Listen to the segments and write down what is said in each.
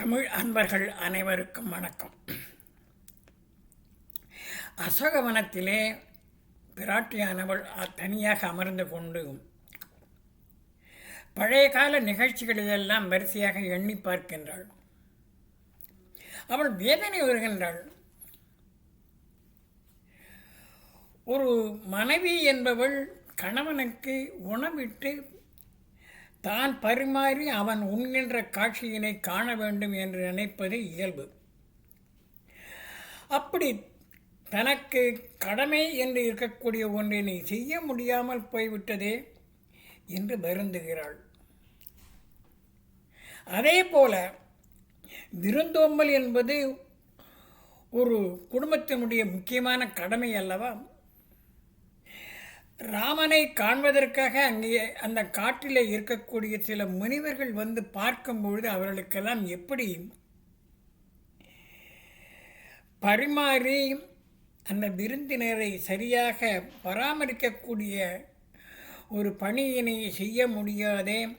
தமிழ் அன்பர்கள் அனைவருக்கும் வணக்கம். அசோகவனத்திலே பிராட்டியானவள் தனியாக அமர்ந்து கொண்டு பழைய கால நிகழ்ச்சிகளிலெல்லாம் வரிசையாக எண்ணி பார்க்கின்றாள். அவள் வேதனை வருகின்றாள் ஒரு மனைவி என்பவள் கணவனுக்கு உணவிட்டு தான் பரிமாறி அவன் உண்கின்ற காட்சியினை காண வேண்டும் என்று நினைப்பது இயல்பு. அப்படி தனக்கு கடமை என்று இருக்கக்கூடிய ஒன்றினை செய்ய முடியாமல் போய்விட்டதே என்று வருந்துகிறாள். அதே போல விருந்தோம்பல் என்பது ஒரு குடும்பத்தினுடைய முக்கியமான கடமை அல்லவா? ராமனை காண்பதற்காக அங்கே அந்த காட்டில் இருக்கக்கூடிய சில முனிவர்கள் வந்து பார்க்கும்பொழுது அவர்களுக்கெல்லாம் எப்படி பரிமாறி அந்த விருந்தினரை சரியாக பராமரிக்கக்கூடிய ஒரு பணியினை செய்ய முடியாதே.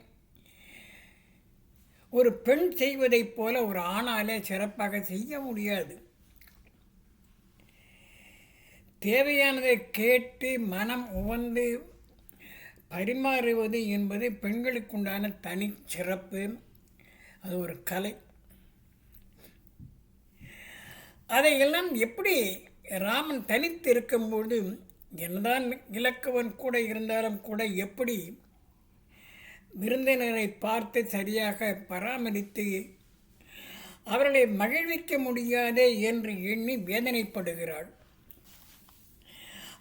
ஒரு பெண் செய்வதைப் போல ஒரு ஆணாலே சிறப்பாக செய்ய முடியாது. தேவையானதை கேட்டு மனம் உவந்து பரிமாறுவது என்பது பெண்களுக்குண்டான தனி சிறப்பு. அது ஒரு கலை. அதையெல்லாம் எப்படி ராமன் தனித்து இருக்கும்போது என்னதான் இலக்கவன் கூட இருந்தாலும் கூட எப்படி விருந்தினரை பார்த்து சரியாக பராமரித்து அவர்களை மகிழ்விக்க முடியாதே என்று எண்ணி வேதனைப்படுகிறாள்.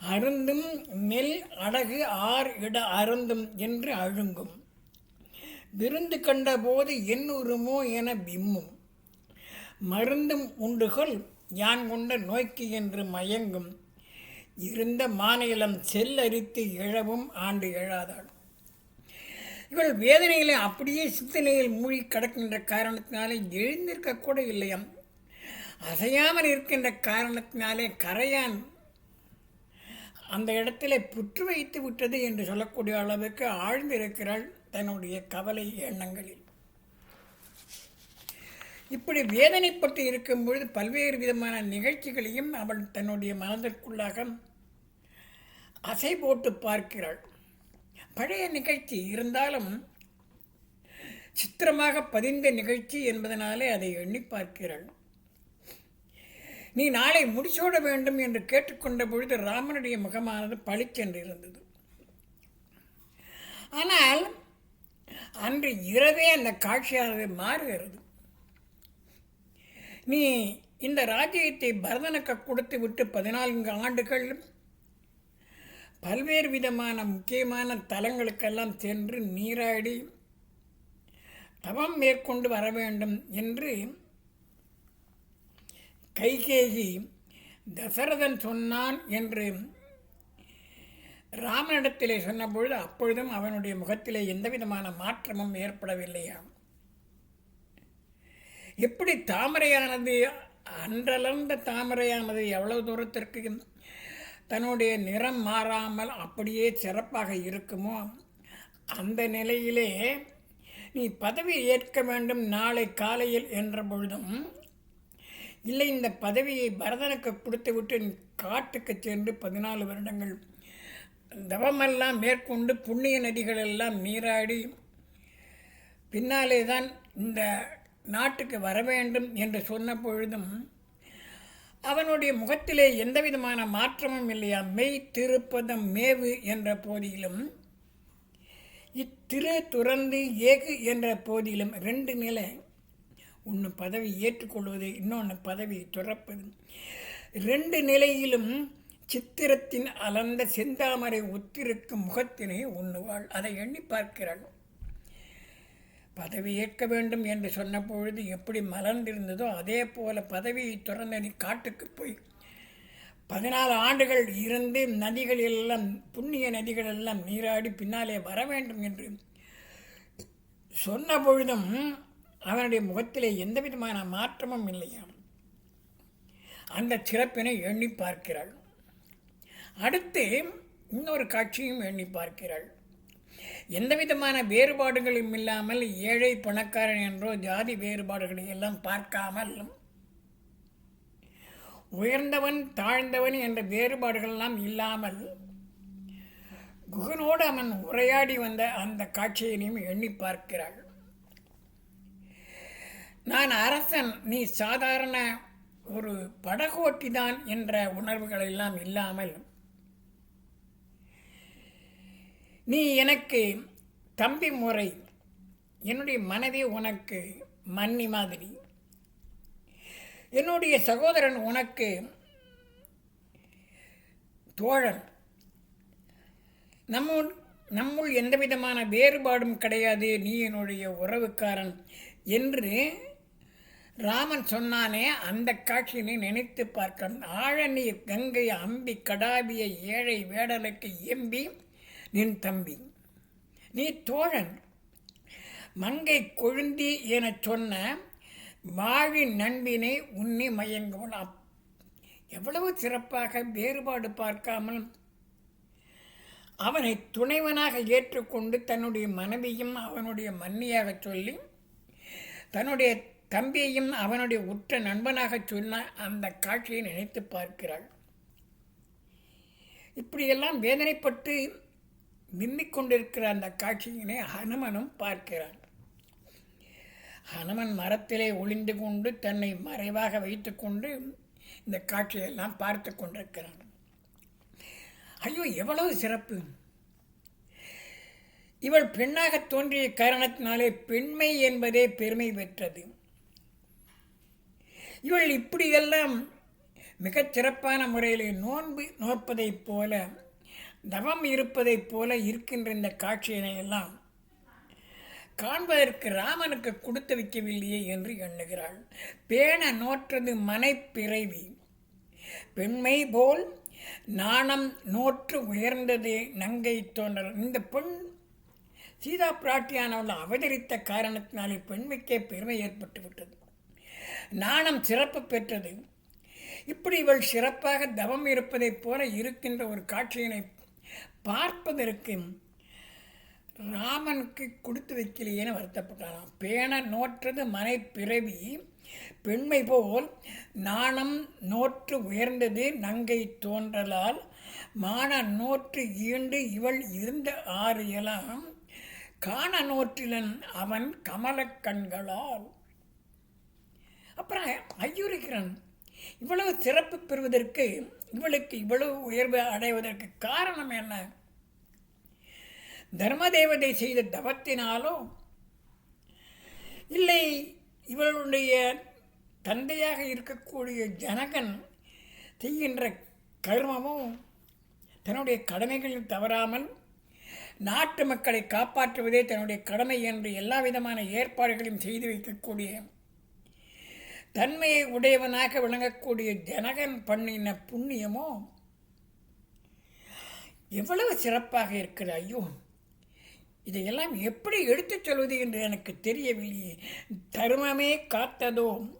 அருந்தும் நெல் அடகு ஆர் இட அருந்தும் என்று அழுங்கும். விருந்து கண்டபோது எண்ணுருமோ என விம்மும். மருந்தும் உண்டுகள் யான் கொண்ட நோய்க்கு என்று மயங்கும். இருந்த மாநிலம் செல்லரித்து இழவும் ஆண்டு எழாதாள். இவள் வேதனைகளை அப்படியே சித்தனையில் மூழ்கி கிடக்கின்ற காரணத்தினாலே எழுந்திருக்க கூட இல்லையாம். அசையாமல் இருக்கின்ற காரணத்தினாலே கரையான் அந்த இடத்திலே புற்று வைத்து விட்டது என்று சொல்லக்கூடிய அளவுக்கு ஆழ்ந்திருக்கிறாள் தன்னுடைய கவலை எண்ணங்களில். இப்படி வேதனைப்பட்டு இருக்கும் பொழுது பல்வேறு விதமான நிகழ்ச்சிகளையும் அவள் தன்னுடைய மனதிற்குள்ளாக அசை போட்டு பார்க்கிறாள். பழைய நிகழ்ச்சி இருந்தாலும் சித்திரமாக பதிந்த நிகழ்ச்சி என்பதனாலே அதை எண்ணி பார்க்கிறாள். நீ நாளை முடிச்சோட வேண்டும் என்று கேட்டுக்கொண்ட பொழுது ராமனுடைய முகமானது பளிச்சென்று இருந்தது ஆனால் அன்று இரவே அந்த காட்சியானது மாறுகிறது. நீ இந்த ராஜ்யத்தை பரதனுக்கு கொடுத்து விட்டு பதினான்கு ஆண்டுகள் பல்வேறு விதமான முக்கியமான தலங்களுக்கெல்லாம் சென்று நீராடி தவம் மேற்கொண்டு வர வேண்டும் என்று கைகேயி தசரதன் சொன்னான் என்று ராமனிடத்திலே சொன்னபொழுது அப்பொழுதும் அவனுடைய முகத்திலே எந்தவிதமான மாற்றமும் ஏற்படவில்லையாம். எப்படி தாமரையானது அன்றளர்ந்த தாமரையானது எவ்வளவு தூரத்திற்கு தன்னுடைய நிறம் மாறாமல் அப்படியே சிறப்பாக இருக்குமோ அந்த நிலையிலே நீ பதவி ஏற்க வேண்டும் நாளை காலையில் என்ற பொழுதும் இல்லை இந்த பதவியை பரதனுக்கு கொடுத்துவிட்டு விட்டு காட்டுக்கு சென்று பதினாலு வருடங்கள் தவமெல்லாம் மேற்கொண்டு புண்ணிய நதிகளெல்லாம் நீராடி பின்னாலே தான் இந்த நாட்டுக்கு வர வேண்டும் என்று சொன்ன பொழுதும் அவனுடைய முகத்திலே எந்த விதமான மாற்றமும் இல்லையா? மெய் திருப்பதம் மேவு என்ற போதிலும் இத்திரு துறந்து ஏகு என்ற போதிலும் ரெண்டு நிலை ஒன்று பதவி ஏற்றுக்கொள்வது இன்னொன்று பதவி துறப்பது. ரெண்டு நிலையிலும் சித்திரத்தின் அலர்ந்த செந்தாமரை ஒத்திருக்கும் முகத்தினை உண்ணுவாள். அதை எண்ணி பார்க்கிறாள். பதவி ஏற்க வேண்டும் என்று சொன்ன பொழுது எப்படி மலர்ந்திருந்ததோ அதே போல பதவியை துறந்த நீ காட்டுக்கு போய். பதினாலு ஆண்டுகள் இருந்து நதிகள் எல்லாம் புண்ணிய நதிகள் எல்லாம் நீராடி பின்னாலே வர வேண்டும் என்று சொன்ன பொழுதும் அவனுடைய முகத்திலே எந்த விதமான மாற்றமும் இல்லையாம் அந்த சிறப்பினை எண்ணி பார்க்கிறாள். அடுத்து இன்னொரு காட்சியும் எண்ணி பார்க்கிறாள். எந்த விதமான வேறுபாடுகளும் இல்லாமல் ஏழை பணக்காரன் என்றோ ஜாதி வேறுபாடுகளை எல்லாம் பார்க்காமல் உயர்ந்தவன் தாழ்ந்தவன் என்ற வேறுபாடுகளெல்லாம் இல்லாமல் குகனோடு அவன் உரையாடி வந்த அந்த காட்சியினையும் எண்ணி பார்க்கிறாள். நான் அரசன் நீ சாதாரண ஒரு படகோட்டி தான் என்ற உணர்வுகளெல்லாம் இல்லாமல். நீ எனக்கு தம்பி முறை என்னுடைய மனதே உனக்கு மன்னி மாதிரி. என்னுடைய சகோதரன் உனக்கு தோழன். நம்ம நம்முள் எந்த விதமான வேறுபாடும் கிடையாது நீ என்னுடைய உறவுக்காரன் என்று ராமன் சொன்னானே அந்த காட்சியினை நினைத்து பார்க்க ஆழநீர் கங்கை அம்பி கடாபிய ஏழை வேடலுக்கு எம்பி நின் தம்பி. நீ தோழன் மங்கை கொழுந்தி எனச் சொன்ன வாழின் நண்பினை உன்னி மயங்குவன். அப் எவ்வளவு சிறப்பாக வேறுபாடு பார்க்காமல் அவனை துணைவனாக ஏற்றுக்கொண்டு தன்னுடைய மனைவியும் அவனுடைய மன்னியாக சொல்லி தன்னுடைய தம்பியையும் அவனுடைய உற்ற நண்பனாகச் சொன்ன அந்த காட்சியை நினைத்து பார்க்கிறாள். இப்படியெல்லாம் வேதனைப்பட்டு நின்னிக் கொண்டிருக்கிற அந்த காட்சியினை ஹனுமனும் பார்க்கிறான். ஹனுமன் மரத்திலே ஒளிந்து கொண்டு தன்னை மறைவாக வைத்துக்கொண்டு இந்த காட்சியெல்லாம் பார்த்து கொண்டிருக்கிறான். ஐயோ எவ்வளவு சிறப்பு! இவள் பெண்ணாக தோன்றிய காரணத்தினாலே பெண்மை என்பதே பெருமை பெற்றது. இவள் இப்படியெல்லாம் மிகச் சிறப்பான முறையில் நோன்பு நோற்பதைப் போல தவம் இருப்பதைப் போல இருக்கின்ற இந்த காட்சியினை எல்லாம் காண்பதற்கு ராமனுக்கு கொடுத்து வைக்கவில்லையே என்று எண்ணுகிறாள். பேண நோற்றது மனைப்பிறவி. பெண்மை போல் நாணம் நோற்று உயர்ந்தது நங்கை தோன்றல். இந்த பெண் சீதா பிராட்டியானவள் அவதரித்த காரணத்தினாலே பெண்மைக்கே பெருமை ஏற்பட்டு விட்டது நாணம் சிறப்பு பெற்றது. இப்படி இவள் சிறப்பாக தவம் இருப்பதைப் போல இருக்கின்ற ஒரு காட்சியினை பார்ப்பதற்கு ராமனுக்கு கொடுத்து வைக்கலையேன்னு வருத்தப்பட்டாராம். பேண நோற்றது மனை பிறவி பெண்மை போல் நாணம் நோற்று உயர்ந்தது நங்கை தோன்றலால் மான நோற்று ஈண்டு இவள் இருந்த ஆறு எல்லாம் காண நோற்றிலன் அவன் கமலக் ஐயுறுகிறான் இவ்வளவு சிறப்பு பெறுவதற்கு இவளுக்கு இவ்வளவு உயர்வு அடைவதற்கு காரணம் என்ன? தர்மதேவதை செய்த தவத்தினாலோ? இல்லை இவளுடைய தந்தையாக இருக்கக்கூடிய ஜனகன் செய்கின்ற கர்மமும் தன்னுடைய கடமைகளில் தவறாமல் நாட்டு மக்களை காப்பாற்றுவதே தன்னுடைய கடமை என்று எல்லா விதமான ஏற்பாடுகளையும் செய்து வைக்கக்கூடிய தன்மையை உடையவனாக விளங்கக்கூடிய ஜனகன் பண்ணின புண்ணியமோ? எவ்வளவு சிறப்பாக இருக்கிறது ஐயோ. இதையெல்லாம் எப்படி எடுத்துச் சொல்வது என்று எனக்கு தெரியவில்லையே. தருமமே காத்ததோ?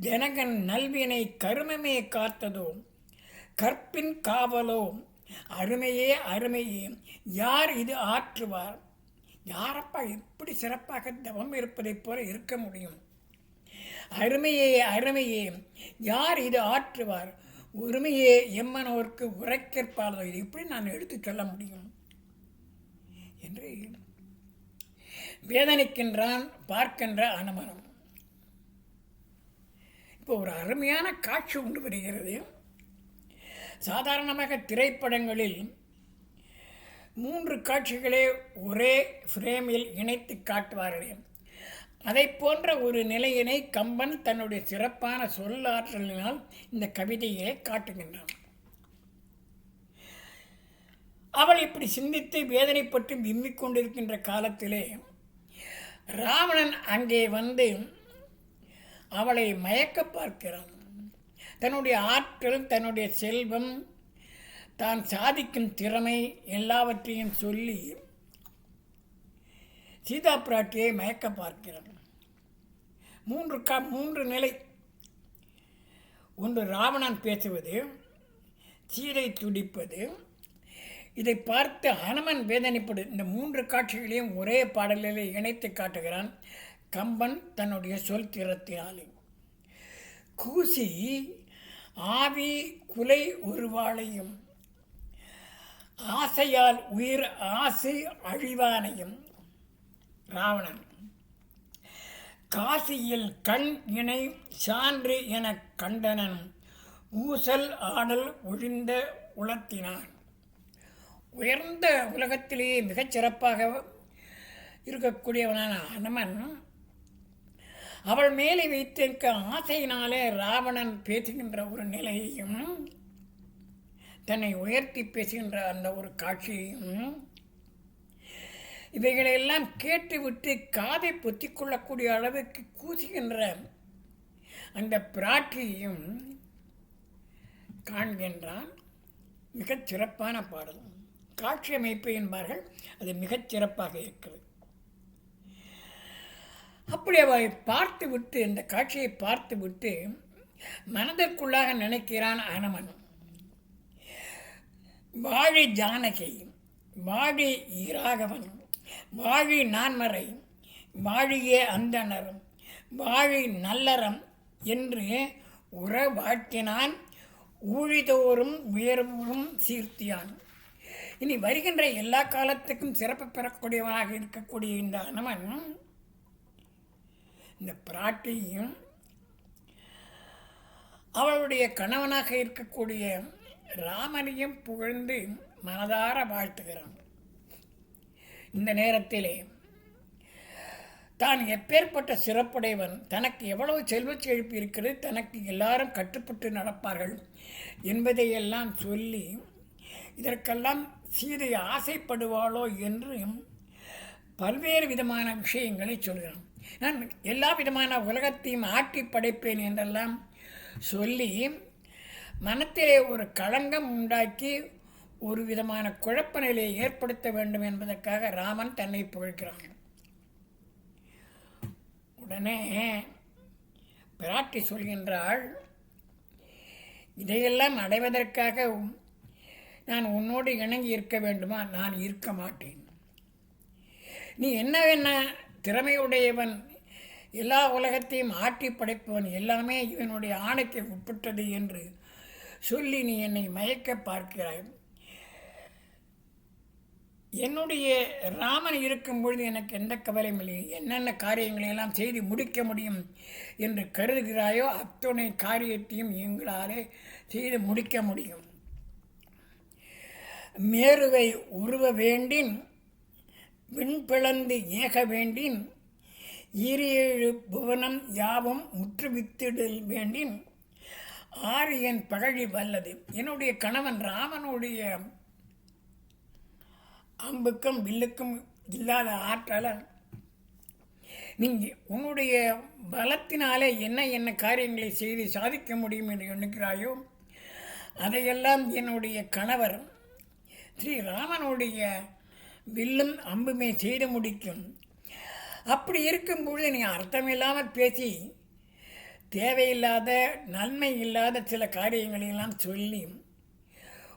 ஜனகன் நல்வினை கருமமே காத்ததோ? கற்பின் காவலோ? அருமையே அருமையே. யார் இது ஆற்றுவார்? யாரப்பா எப்படி சிறப்பாக தவம் இருப்பதைப் போல இருக்க முடியும்? அருமையே அருமையே. யார் இது ஆற்றுவார்? உரிமையே எம்மனோருக்கு உரைக்கற்பாளோ இது எப்படி நான் எடுத்து சொல்ல முடியும்? என்று வேதனைக்கின்றான் பார்க்கின்ற அனுமனம். இப்போ ஒரு அருமையான காட்சி உண்டு வருகிறது. சாதாரணமாக திரைப்படங்களில் மூன்று காட்சிகளே ஒரே ஃப்ரேமில் இணைத்து காட்டுவார்கள். அதை போன்ற ஒரு நிலையினை கம்பன் தன்னுடைய சிறப்பான சொல்லாற்றலினால் இந்த கவிதையை காட்டுகின்றான். அவள் இப்படி சிந்தித்து வேதனைப்பட்டு விம்மிக் கொண்டிருக்கின்ற காலத்திலே ராவணன் அங்கே வந்து அவளை மயக்க பார்க்கிறான். தன்னுடைய ஆற்றல் தன்னுடைய செல்வம் தான் சாதிக்கும் திறமை எல்லாவற்றையும் சொல்லி சீதா பிராட்டியை மயக்க பார்க்கிறான் மூன்று க மூன்று நிலை. ஒன்று ராவணன் பேசுவது சீதை துடிப்பது. இதை பார்த்து ஹனுமன் வேதனைப்படு இந்த மூன்று காட்சிகளையும் ஒரே பாடலில் இணைத்து காட்டுகிறான். கம்பன் தன்னுடைய சொல் திறத்தினாலே. கூசி ஆவி குலை உருவாளையும் ஆசையால் உயிர் ஆசை அழிவானையும் ராவணன். காசியில் கண் இணை சான்று எனக் கண்டனன். ஊசல் ஆடல் ஒழிந்த உளத்தினான். உயர்ந்த உலகத்திலேயே மிகச் சிறப்பாக இருக்கக்கூடியவனான ஹனுமன் அவள் மேலே வைத்திருக்க ஆசையினாலே ராவணன் பேசுகின்ற ஒரு நிலையையும் தன்னை உயர்த்தி பேசுகின்ற அந்த ஒரு காட்சியையும் இவைகளையெல்லாம் கேட்டுவிட்டு காதை பொத்தி கொள்ளக்கூடிய அளவுக்கு கூசுகின்ற அந்த பிராட்டியையும் காண்கின்றான். மிகச் சிறப்பான பாடல். காட்சி அமைப்பு என்பார்கள் அது மிகச் சிறப்பாக இருக்கிறது. அப்படி அவரை பார்த்து விட்டு இந்த காட்சியை பார்த்து விட்டு மனதிற்குள்ளாக நினைக்கிறான் அனமன். வாழி ஜானகி வாழி ராகவன் வாழி நான்மறை வாழியே அந்தணர் வாழி நல்லறம் என்று உற வாழ்த்தினான் ஊழிதோறும் உயர்வும் சீர்த்தியான். இனி வருகின்ற எல்லா காலத்துக்கும் சிறப்பு பெறக்கூடியவனாக இருக்கக்கூடிய இந்த அனுமன் இந்த பிராட்டியும் அவளுடைய கணவனாக இருக்கக்கூடிய ராமனையும் புகழ்ந்து மனதார வாழ்த்துகிறான். இந்த நேரத்திலே தான் எப்பேற்பட்ட சிறப்புடையவன் தனக்கு எவ்வளவு செல்வச் செழிப்பு இருக்கிறது தனக்கு எல்லாரும் கட்டுப்பட்டு நடப்பார்கள் என்பதையெல்லாம் சொல்லி இதற்கெல்லாம் சீதை ஆசைப்படுவாளோ என்று பல்வேறு விதமான விஷயங்களை சொல்கிறான். நான் எல்லா விதமான உலகத்தையும் ஆட்டி படைப்பேன் என்றெல்லாம் சொல்லி மனத்திலே ஒரு களங்கம் உண்டாக்கி ஒரு விதமான குழப்ப நிலையை ஏற்படுத்த வேண்டும் என்பதற்காக ராமன் தன்னை புகழ்கிறான். உடனே பிராட்டி சொல்கின்றாள் இதையெல்லாம் அடைவதற்காக நான் உன்னோடு இணங்கி இருக்க வேண்டுமா? நான் இருக்க மாட்டேன். நீ என்னவென்ன திறமையுடையவன் எல்லா உலகத்தையும் ஆட்டி படைப்பவன் எல்லாமே இவனுடைய ஆணைக்கு உட்பட்டது என்று சொல்லி நீ என்னை மயக்க பார்க்கிறாய். என்னுடைய ராமன் இருக்கும் பொழுது எனக்கு எந்த கவலையும் இல்லை. என்னென்ன காரியங்களை எல்லாம் செய்து முடிக்க முடியும் என்று கருதுகிறாயோ அத்துணை காரியத்தையும் எங்களாலே செய்து முடிக்க முடியும். மேருவை உருவ வேண்டின் விண்பிளந்து ஏக வேண்டின் ஈரேழு புவனம் யாவும் முற்றுவித்திடல் வேண்டின் ஆரியன் பகழி வல்லது. என்னுடைய கணவன் ராமனுடைய அம்புக்கும் வில்லுக்கும் இல்லாத ஆற்றலை நீங்கள் உன்னுடைய பலத்தினாலே என்ன என்ன காரியங்களை செய்து சாதிக்க முடியும் என்று எண்ணுகிறாயோ அதையெல்லாம் என்னுடைய கணவர் ஸ்ரீராமனுடைய வில்லும் அம்புமே செய்து முடிக்கும். அப்படி இருக்கும் பொழுது நீ அர்த்தமில்லாமல் பேசி தேவையில்லாத நன்மை இல்லாத சில காரியங்களையெல்லாம் சொல்லி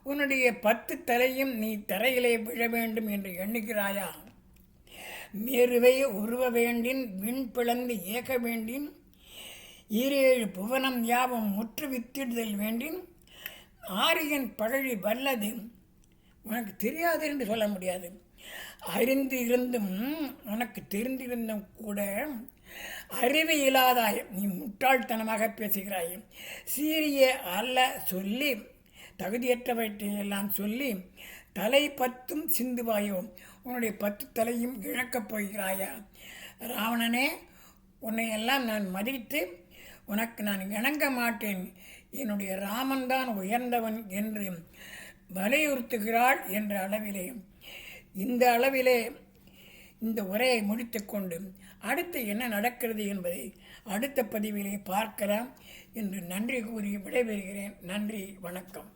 உன்னுடைய பத்து தலையும் நீ தரையிலே விழ வேண்டும் என்று எண்ணுகிறாயா? மேருவை உருவ வேண்டின் விண் பிளந்து ஏக வேண்டின் ஈரேழு புவனம் யாவும் முற்று வித்திடுதல் வேண்டின் ஆரியன் பழழி வல்லது. உனக்கு தெரியாது என்று சொல்ல முடியாது. அறிந்து இருந்தும் உனக்கு தெரிந்திருந்தும் கூட அறிவு இல்லாதாய் நீ முட்டாள்தனமாக பேசுகிறாய். சீரிய அல்ல சொல்லி தகுதியற்றவற்றையெல்லாம் சொல்லி தலை பத்தும் சிந்துவாயோ உன்னுடைய பத்து தலையும் இழக்கப் போகிறாயா? ராவணனே உன்னையெல்லாம் நான் மதித்து உனக்கு நான் இணங்க மாட்டேன். என்னுடைய ராமன்தான் உயர்ந்தவன் என்று வலியுறுத்துகிறாள் என்ற அளவிலே. இந்த அளவிலே இந்த உரையை முடித்துக்கொண்டு அடுத்து என்ன நடக்கிறது என்பதை அடுத்த பதிவிலே பார்க்கலாம். என்று நன்றி கூறி விடைபெறுகிறேன். நன்றி வணக்கம்.